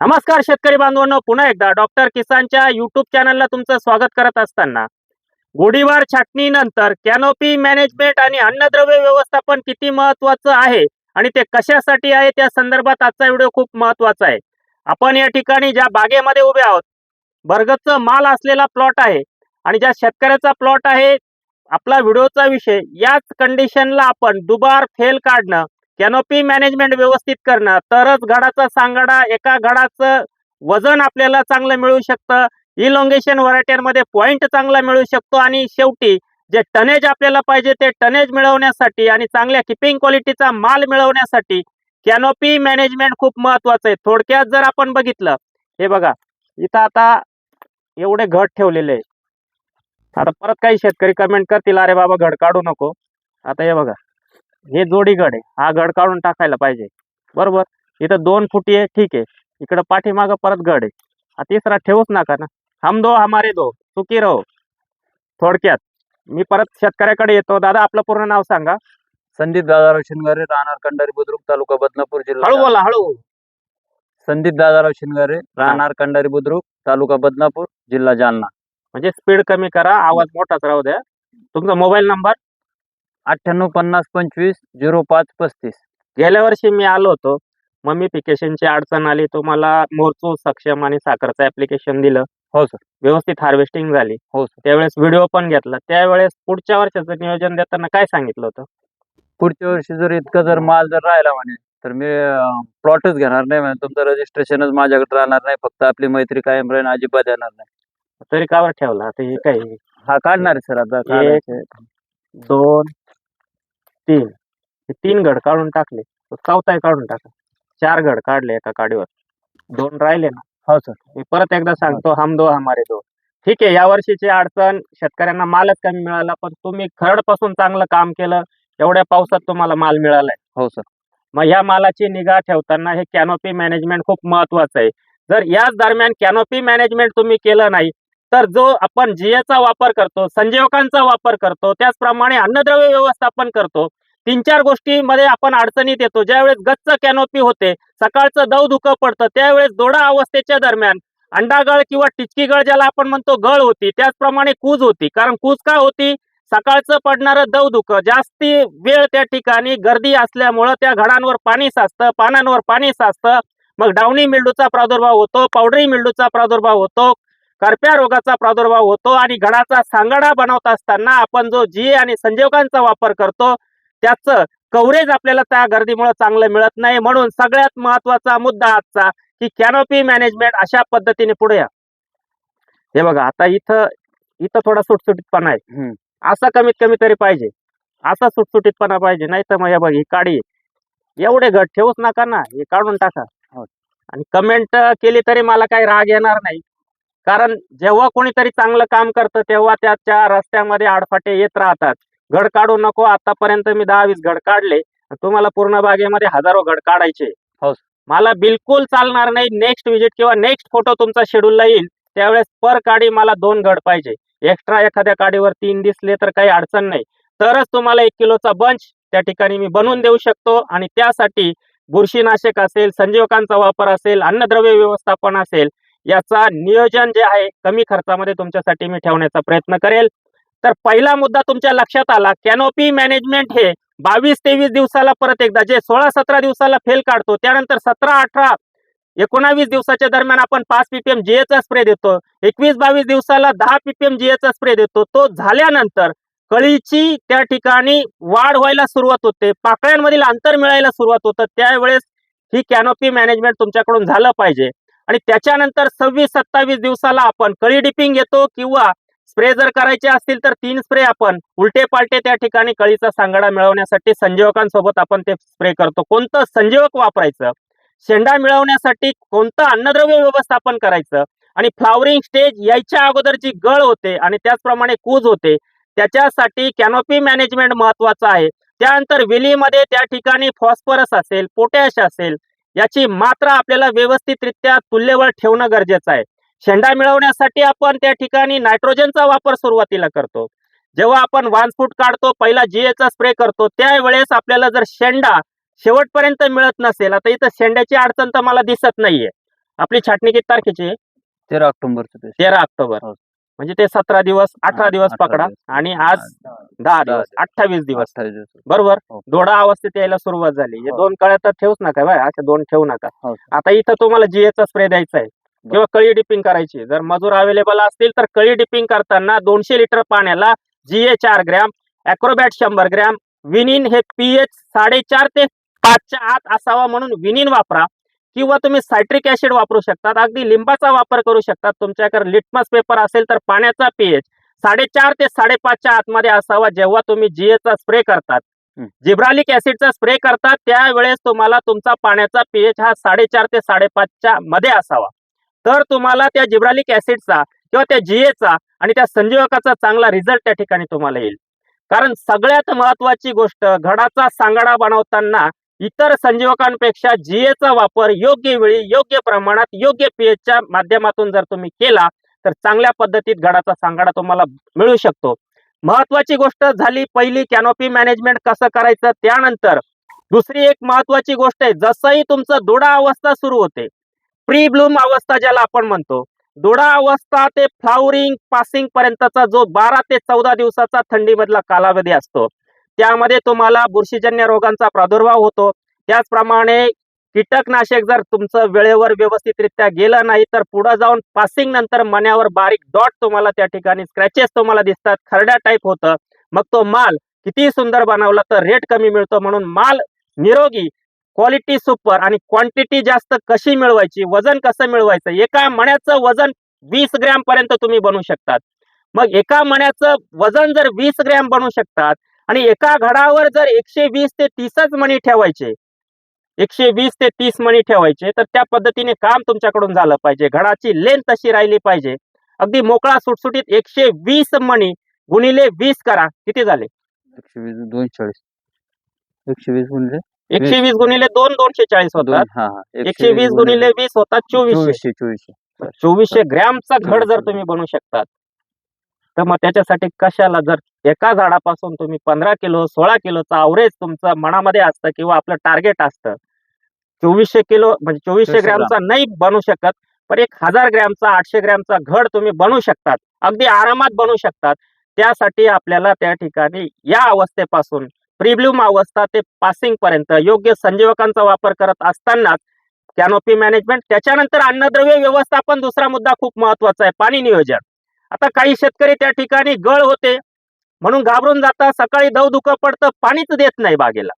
नमस्कार शेतकरी बांधवांनो पुन्हा एकदा डॉक्टर किसानच्या युट्यूब चॅनलला तुमचं स्वागत करत असताना. गोडीवार छाटणीनंतर कॅनोपी मॅनेजमेंट आणि अन्नद्रव्य व्यवस्थापन किती महत्वाचं आहे आणि ते कशासाठी आहे त्या संदर्भात आजचा व्हिडिओ खूप महत्त्वाचा आहे. आपण या ठिकाणी ज्या बागेमध्ये उभे आहोत बर्गतचं माल असलेला प्लॉट आहे आणि ज्या शेतकऱ्याचा प्लॉट आहे आपला व्हिडिओचा विषय याच कंडिशनला आपण दुबार फेल काढणं कॅनोपी मॅनेजमेंट व्यवस्थित करणं तरच गडाचा सांगाडा एका गडाचं वजन आपल्याला चांगलं मिळू शकतं. इलॉंगेशन व्हरायट्यांमध्ये पॉईंट चांगला मिळू शकतो आणि शेवटी जे टनेज आपल्याला पाहिजे ते टनेज मिळवण्यासाठी आणि चांगल्या किपिंग क्वालिटीचा माल मिळवण्यासाठी कॅनोपी मॅनेजमेंट खूप महत्वाचं आहे. थोडक्यात जर आपण बघितलं हे बघा इथं आता एवढे घट ठेवलेले आहे आता परत काही शेतकरी कमेंट करतील अरे बाबा घड काढू नको. आता हे बघा. हे जोडी गड आहे. हा गड काढून टाकायला पाहिजे. बरोबर? इथं दोन फुटी आहे ठीक आहे. इकडं पाठीमागं परत गड आहे. हा तिसरा ठेवूच नका ना. हम दो हमारे दो. सुखी रहो. थोडक्यात. मी परत शेतकऱ्याकडे येतो. दादा आपलं पूर्ण नाव सांगा. संदीप दादाराव शिनगारे राहणार कंडारी बुद्रुक तालुका बदनापूर जिल्हा. हळू. बोला हळू. संदीप दादाराव शिनगारे राहणार कंडारी बुद्रुक तालुका बदनापूर जिल्हा जालना. म्हणजे स्पीड कमी करा. आवाज मोठाच राहू द्या. तुमचा मोबाईल नंबर अठ्ठ्याण्णव पन्नास पंचवीस झिरो पाच पस्तीस. गेल्या वर्षी मी आलो होतो. मम्मीफिकेशनची अडचण आली तुम्हाला मोरचू सक्षम आणि साखरचं ऍप्लिकेशन दिलं. हो सर व्यवस्थित हार्वेस्टिंग झाली. हो सर त्यावेळेस व्हिडिओ पण घेतला. त्यावेळेस पुढच्या वर्षाचं नियोजन देताना काय सांगितलं होतं? पुढच्या वर्षी जर इतका जर माल जर राहिला म्हणे तर मी प्लॉटच घेणार नाही म्हणे. तुमचं रजिस्ट्रेशनच माझ्याकडे राहणार नाही. फक्त आपली मैत्री कायम राहील अजिबात येणार नाही. तरी कावर ठेवला. आता हे काय हा काढणार सर आता. दोन तीन. हे तीन घड काढून टाकले. चौथा काढून टाका चार घड काढले एका काडीवर. दोन राहिले ना. हो सर. मी परत एकदा सांगतो हम दो हमारे दो ठीक आहे या वर्षीची अडचण शेतकऱ्यांना मालच कमी मिळाला पण तुम्ही खरडपासून चांगलं काम केलं एवढ्या पावसात तुम्हाला माल मिळालाय. हो सर. मग ह्या मालाची निगा ठेवताना हे कॅनोपी मॅनेजमेंट खूप महत्वाचं आहे. जर याच दरम्यान कॅनोपी मॅनेजमेंट तुम्ही केलं नाही तर जो आपण जिएचा वापर करतो संजीवकांचा वापर करतो त्याचप्रमाणे अन्नद्रव्य व्यवस्थापन करतो तीन चार गोष्टीमध्ये आपण अडचणीत येतो. ज्यावेळेस गच्च कॅनोपी होते सकाळचं दव दुखं पडतं त्यावेळेस दोडा अवस्थेच्या दरम्यान अंडागळ किंवा टिचकी गळ ज्याला आपण म्हणतो गळ होती त्याचप्रमाणे कूज होती. कारण कूज का होती? सकाळचं पडणारं दव दुखं जास्ती वेळ त्या ठिकाणी गर्दी असल्यामुळं त्या घडांवर पाणी साचतं पानांवर पाणी साचतं. मग डावणी मिल्डूचा प्रादुर्भाव होतो पावडरी मिल्डूचा प्रादुर्भाव होतो करप्या रोगाचा प्रादुर्भाव होतो आणि घडाचा सांगाडा बनवत असताना आपण जो जी आणि संजीवकांचा वापर करतो त्याचं कव्हरेज आपल्याला त्या गर्दीमुळे चांगलं मिळत नाही. म्हणून सगळ्यात महत्त्वाचा मुद्दा आजचा की कॅनोपी मॅनेजमेंट अशा पद्धतीने पुढे या. हे बघा आता इथं इथं थोडा सुटसुटीतपणा आहे. असा कमीत कमी तरी पाहिजे. असा सुटसुटीतपणा पाहिजे. नाही तर मग हे बघ ही आहे. एवढे घट ठेवूच नका ना. हे काढून टाका. हो. आणि कमेंट केली तरी मला काही राग येणार नाही. कारण जेव्हा कोणीतरी चांगलं काम करतं तेव्हा त्याच्या रस्त्यामध्ये आडफाटे येत राहतात. घड काढू नको आतापर्यंत मी दहा वीस घड काढले तुम्हाला पूर्ण बागेमध्ये हजारो घड काढायचे. हो. मला बिलकुल चालणार नाही नेक्स्ट विजिट किंवा नेक्स्ट फोटो तुमचा शेड्यूलला येईल त्यावेळेस पर काडी मला दोन घड पाहिजे. एक्स्ट्रा एखाद्या काडीवर तीन दिसले तर काही अडचण नाही. तरच तुम्हाला एक किलोचा बंच त्या ठिकाणी मी बनवून देऊ शकतो आणि त्यासाठी बुरशीनाशक असेल संजीवकांचा वापर असेल अन्नद्रव्य व्यवस्थापन असेल याचा नियोजन जे आहे कमी खर्चामध्ये तुमच्यासाठी मी ठेवण्याचा प्रयत्न करेल. तर पहिला मुद्दा तुमच्या लक्षात आला. कॅनोपी मॅनेजमेंट हे बावीस तेवीस दिवसाला परत एकदा जे सोळा सतरा दिवसाला फेल काढतो त्यानंतर सतरा अठरा एकोणावीस दिवसाच्या दरम्यान आपण पाच पीपीएम जीएचा स्प्रे देतो. एकवीस बावीस दिवसाला दहा पीपीएम जीएचा स्प्रे देतो. तो झाल्यानंतर कळीची त्या ठिकाणी वाढ व्हायला सुरुवात होते. पाकळ्यांमधील अंतर मिळायला सुरुवात होतं. त्यावेळेस ही कॅनोपी मॅनेजमेंट तुमच्याकडून झालं पाहिजे. आणि त्याच्यानंतर सव्वीस सत्तावीस दिवसाला आपण कळी डिपिंग घेतो किंवा स्प्रे जर करायचे असतील तर तीन स्प्रे आपण उलटे पालटे त्या ठिकाणी कळीचा सांगाडा मिळवण्यासाठी संजीवकांसोबत आपण ते स्प्रे करतो. कोणतं संजीवक वापरायचं? शेंडा मिळवण्यासाठी कोणतं अन्नद्रव्य व्यवस्थापन करायचं? आणि फ्लावरिंग स्टेज यायच्या अगोदर जी गळ होते आणि त्याचप्रमाणे कूज होते त्याच्यासाठी कॅनोपी मॅनेजमेंट महत्वाचं आहे. त्यानंतर विलीमध्ये त्या ठिकाणी फॉस्फरस असेल पोटॅश असेल याची मात्रा आपल्याला व्यवस्थितरित्या तुल्यवर ठेवणं गरजेचं आहे. शेंडा मिळवण्यासाठी आपण त्या ठिकाणी नायट्रोजनचा वापर सुरुवातीला करतो जेव्हा आपण वानस्फूट काढतो पहिला जीएचा स्प्रे करतो त्यावेळेस आपल्याला जर शेंडा शेवटपर्यंत मिळत नसेल आता इथं शेंड्याची अडचण तर मला दिसत नाहीये आपली छाटणी किती तारखेची तेरा ऑक्टोबरचं ते तेरा ऑक्टोबर हो. म्हणजे ते सतरा दिवस अठरा हा, दिवस 18 पकडा. आणि आज दहा दिवस. अठ्ठावीस दिवस बरोबर हो. दोडा अवस्थेत यायला सुरुवात झाली हे हो. दोन कळ्या तर ठेवूच नका बाय अशा दोन ठेवू नका हो. आता इथं तुम्हाला जीएचा स्प्रे द्यायचा आहे किंवा कळी डिपिंग करायची. जर मजूर अवेलेबल असतील तर कळी डिपिंग करताना दोनशे लिटर पाण्याला जीए चार ग्रॅम अॅक्रोबॅट शंभर ग्रॅम विनिन हे पीएच साडेचार ते पाचच्या आत असावा म्हणून विनिन वापरा किंवा तुम्ही सायट्रिक ऍसिड वापरू शकतात. अगदी लिंबाचा वापर करू शकतात. तुमच्याकडे लिटमस पेपर असेल तर पाण्याचा पीएच साडेचार ते साडेपाचच्या आतमध्ये असावा जेव्हा तुम्ही जीएचा स्प्रे करतात. जिब्रालिक ऍसिडचा स्प्रे करतात त्यावेळेस तुम्हाला तुमचा पाण्याचा पीएच हा साडेचार ते साडेपाचच्या मध्ये असावा. तर तुम्हाला त्या जिब्रालिक ऍसिडचा किंवा त्या जीएचा आणि त्या संजीवकाचा चांगला रिझल्ट त्या ठिकाणी तुम्हाला येईल. कारण सगळ्यात महत्वाची गोष्ट घडाचा सांगाडा बनवताना इतर संजीवकांपेक्षा जीएचा वापर योग्य वेळी योग्य प्रमाणात योग्य पीएचच्या माध्यमातून जर तुम्ही केला तर चांगल्या पद्धतीत घडाचा सांगाडा तुम्हाला मिळू शकतो. महत्वाची गोष्ट झाली पहिली कॅनोपी मॅनेजमेंट कसं करायचं? त्यानंतर दुसरी एक महत्वाची गोष्ट आहे जसंही तुमचं दुडा अवस्था सुरू होते प्री ब्लूम अवस्था ज्याला आपण म्हणतो. दोडा अवस्था ते फ्लावरिंग पासिंग पर्यंतचा जो बारा ते चौदा दिवसाचा थंडीमधला कालावधी असतो. त्यामध्ये तुम्हाला बुरशीजन्य रोगांचा प्रादुर्भाव होतो. त्याचप्रमाणे कीटकनाशक जर तुमचं वेळेवर व्यवस्थितरित्या गेलं नाही तर पुढे जाऊन पासिंग नंतर मण्यावर बारीक डॉट तुम्हाला त्या ठिकाणी स्क्रॅचेस तुम्हाला दिसतात. खरड्या टाईप होतं. मग तो माल किती सुंदर बनवला तर रेट कमी मिळतो म्हणून माल निरोगी क्वालिटी सुपर आणि क्वांटिटी जास्त कशी मिळवायची वजन कसं मिळवायचं एका मण्याचं वजन वीस ग्रॅम पर्यंत तुम्ही बनवू शकतात. मग एका मण्याचं वजन जर वीस ग्रॅम बनवू शकतात आणि एका घडावर जर एकशे वीस ते तीसच मणी ठेवायचे एकशे वीस ते तीस मणी ठेवायचे तर त्या पद्धतीने काम तुमच्याकडून झालं पाहिजे. घडाची लेंथ तशी राहिली पाहिजे. अगदी मोकळा सुटसुटीत एकशे वीस मणी गुणिले वीस करा. किती झाले? एकशे वीस दोनशे चाळीस. एकशे वीस म्हणजे एकशे वीस गुणिले दोन दोनशे चाळीस होतात. हा हा. एकशे वीस गुणिले वीस होतात चोवीसशे. चोवीसशे चोवीसशे. चोवीसशे ग्रॅमचा घड जर तुम्ही बनवू शकतात तर मग त्याच्यासाठी कशाला जर एका झाडापासून तुम्ही पंधरा किलो सोळा किलोचा अवरेज तुमचं मनामध्ये असतं किंवा आपलं टार्गेट असतं चोवीसशे किलो म्हणजे चोवीसशे चोवीसशे ग्रॅमचा नाही बनवू शकत पण एक हजार ग्रॅमचा आठशे ग्रॅमचा घड तुम्ही बनवू शकतात अगदी आरामात बनवू शकतात त्यासाठी आपल्याला त्या ठिकाणी या अवस्थेपासून प्रिब्ल्यूम अवस्था ते पासिंग पर्यंत. योग्य संजीवकांचा वापर करत असतानाच कॅनोपी मॅनेजमेंट त्याच्यानंतर अन्नद्रव्य व्यवस्थापन दुसरा मुद्दा खूप महत्त्वाचा आहे पाणी नियोजन. आता काही शेतकरी त्या ठिकाणी गळ होते म्हणून घाबरून जातात सकाळी दव दुखं पडतं पाणीच देत नाही बागेला.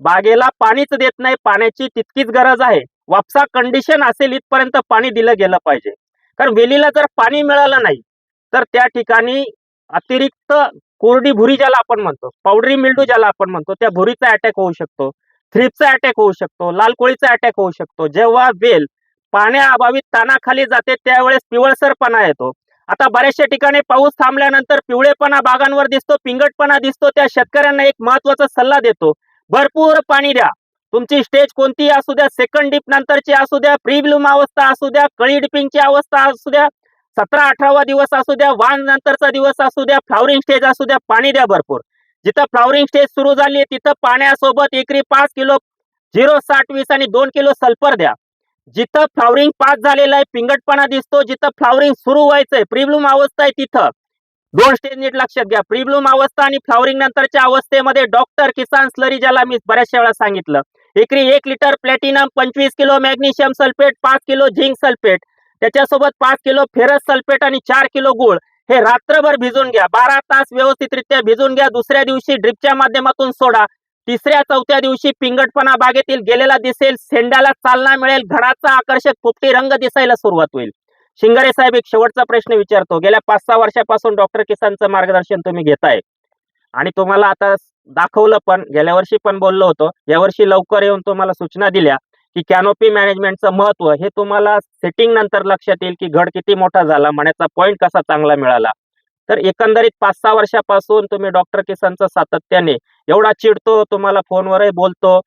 बागेला पाणीच देत नाही पाण्याची तितकीच गरज आहे. वापसा कंडिशन असेल इथपर्यंत पाणी दिलं गेलं पाहिजे. कारण वेलीला जर पाणी मिळालं नाही तर त्या ठिकाणी अतिरिक्त कोरडी भुरी ज्याला आपण म्हणतो पावडरी मिल्डू ज्याला आपण म्हणतो त्या भुरीचा अटॅक होऊ शकतो थ्रिपचा अटॅक होऊ शकतो लाल कोळीचा अटॅक होऊ शकतो. जेव्हा वेल पाण्याअभावी तानाखाली जाते त्यावेळेस पिवळसरपणा येतो. आता बऱ्याचशा ठिकाणी पाऊस थांबल्यानंतर पिवळेपणा बागांवर दिसतो पिंगटपणा दिसतो त्या शेतकऱ्यांना एक महत्त्वाचा सल्ला देतो. भरपूर पाणी द्या. तुमची स्टेज कोणतीही असू द्या सेकंड डिप नंतरची असू द्या प्री ब्लूम अवस्था असू द्या कळी डिपिंगची अवस्था असू द्या सतरा अठरावा दिवस असू द्या वाण नंतरचा दिवस असू द्या फ्लावरिंग स्टेज असू द्या पाणी द्या भरपूर. जिथं फ्लावरिंग स्टेज सुरू झाली आहे तिथं पाण्यासोबत एकरी पाच किलो झिरो साठ वीस आणि दोन किलो सल्फर द्या. जिथं फ्लावरिंग पास झालेलं आहे पिंगटपणा दिसतो जिथं फ्लावरिंग सुरू व्हायचंय प्रिब्लूम अवस्था आहे तिथं. दोन स्टेज नीट लक्षात घ्या. प्रिब्लूम अवस्था आणि फ्लावरिंग नंतरच्या अवस्थेमध्ये डॉक्टर किसान स्लरी ज्याला मी बऱ्याचशा वेळा सांगितलं. एकरी एक लिटर प्लॅटिनम पंचवीस किलो मॅग्नेशियम सल्फेट पाच किलो झिंक सल्फेट त्याच्यासोबत पाच किलो फेरस सल्फेट आणि चार किलो गुळ. हे रात्रभर भिजून घ्या. बारा तास व्यवस्थितरित्या भिजून घ्या. दुसऱ्या दिवशी ड्रिपच्या माध्यमातून सोडा. तिसऱ्या चौथ्या दिवशी पिंगटपणा बागेतील गेलेला दिसेल. सेंड्याला चालना मिळेल. घडाचा आकर्षक पोपटी रंग दिसायला सुरुवात होईल. शिंगारे साहेब एक शेवटचा प्रश्न विचारतो. गेल्या पाच सहा वर्षापासून डॉक्टर किसानचं मार्गदर्शन तुम्ही घेताय. आणि तुम्हाला आता दाखवलं पण गेल्या वर्षी पण बोललो होतो. यावर्षी लवकर येऊन तुम्हाला सूचना दिल्या. की कॅनोपी मॅनेजमेंटचं महत्त्व हे तुम्हाला सेटिंग नंतर लक्षात येईल की घड किती मोठा झाला मण्याचा पॉईंट कसा चांगला मिळाला. तर एकंदरीत पाच सहा वर्षापासून तुम्ही डॉक्टर किसनचं सातत्याने एवढा चिडतो तुम्हाला फोनवरही बोलतो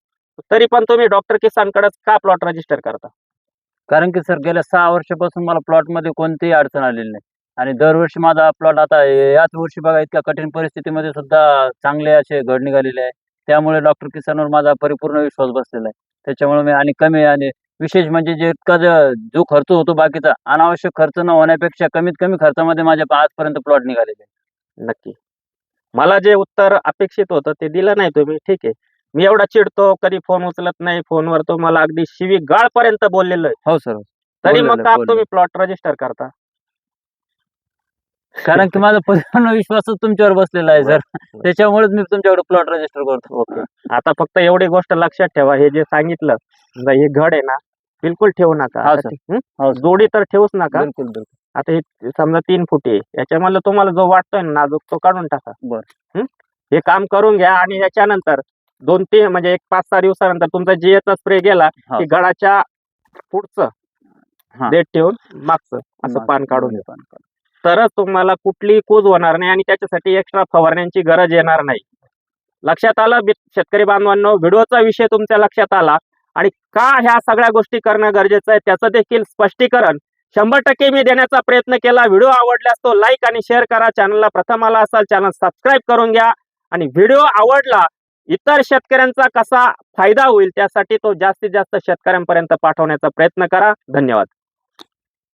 तरी पण तुम्ही डॉक्टर किसानकडेच का प्लॉट रजिस्टर करता? कारण की सर गेल्या सहा वर्षापासून मला प्लॉटमध्ये कोणतीही अडचण आलेली नाही. आणि दरवर्षी माझा प्लॉट आता याच वर्षी बघा इतक्या कठीण परिस्थितीमध्ये सुद्धा चांगले असे घड निघालेले आहे. त्यामुळे डॉक्टर किसानवर माझा परिपूर्ण विश्वास बसलेला आहे. त्याच्यामुळे मी आणि कमी आणि विशेष म्हणजे जे इतका ज- खर्च होतो बाकीचा अनावश्यक खर्च न होण्यापेक्षा कमीत कमी खर्चामध्ये माझ्या आजपर्यंत प्लॉट निघालेले नक्की. मला जे उत्तर अपेक्षित होतं ते दिलं नाही तुम्ही ठीक आहे. मी एवढा चिडतो कधी फोन उचलत नाही फोनवर तो मला अगदी शिवी पर्यंत बोललेलं आहे. हो सर तरी मग का बोललेलं. तुम्ही प्लॉट रजिस्टर करता? कारण की माझा परिपूर्ण विश्वासच तुमच्यावर बसलेला आहे सर त्याच्यामुळेच मी तुमच्याकडे प्लॉट रजिस्टर करतो ओके आता फक्त एवढी गोष्ट लक्षात ठेवा हे जे सांगितलं समजा हे घड आहे ना बिलकुल ठेवू नका हा, आता सर. ती- हं? हो, जोडी तर ठेवूच नका बिलकुल बिलकुल आता हे समजा तीन फुटी आहे याच्यामधलं तुम्हाला जो वाटतोय ना नाजूक तो काढून टाका बर. हं? हे काम करून घ्या आणि याच्यानंतर दोन तीन म्हणजे एक पाच सहा दिवसानंतर तुमचा जीएचा स्प्रे गेला हा. की गडाच्या पुढचं हा. देठ ठेवून मागचं असं पान काढून मध्ये घ्या पान काढून. तरच तुम्हाला कुठलीही कूज होणार नाही आणि त्याच्यासाठी एक्स्ट्रा फवारण्यांची गरज येणार नाही. लक्षात आलं शेतकरी बांधवांनो? व्हिडिओचा विषय तुमच्या लक्षात आला आणि का ह्या सगळ्या गोष्टी करणं गरजेचं आहे त्याचं देखील स्पष्टीकरण. शंभर टक्के मी देण्याचा प्रयत्न केला. व्हिडिओ आवडल्यास तो लाईक आणि शेअर करा. चॅनलला प्रथम आला असाल चॅनल सबस्क्राईब करून घ्या. आणि व्हिडिओ आवडला इतर शेतकऱ्यांचा कसा फायदा होईल त्यासाठी तो जास्तीत जास्त शेतकऱ्यांपर्यंत पाठवण्याचा प्रयत्न करा. धन्यवाद.